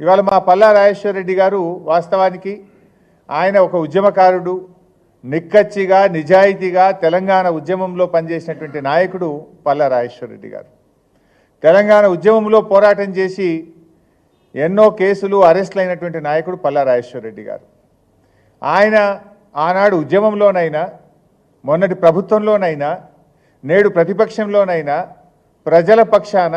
ఇవాళ మా పల్లా రాజేశ్వర రెడ్డి గారు వాస్తవానికి ఆయన ఒక ఉద్యమకారుడు నిక్కచ్చిగా నిజాయితీగా తెలంగాణ ఉద్యమంలో పనిచేసినటువంటి నాయకుడు పల్లా రాజేశ్వర రెడ్డి గారు. తెలంగాణ ఉద్యమంలో పోరాటం చేసి ఎన్నో కేసులు అరెస్టులు అయినటువంటి నాయకుడు పల్లా రాజేశ్వర రెడ్డి గారు. ఆయన ఆనాడు ఉద్యమంలోనైనా మొన్నటి ప్రభుత్వంలోనైనా నేడు ప్రతిపక్షంలోనైనా ప్రజల పక్షాన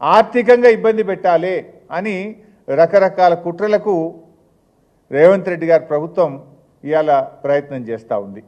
ఆర్థికంగా ఇబ్బంది పెట్టాలి అని రకరకాల కుట్రలకు రేవంత్ రెడ్డి గారి ప్రభుత్వం ఇవాళ ప్రయత్నం చేస్తూ ఉంది.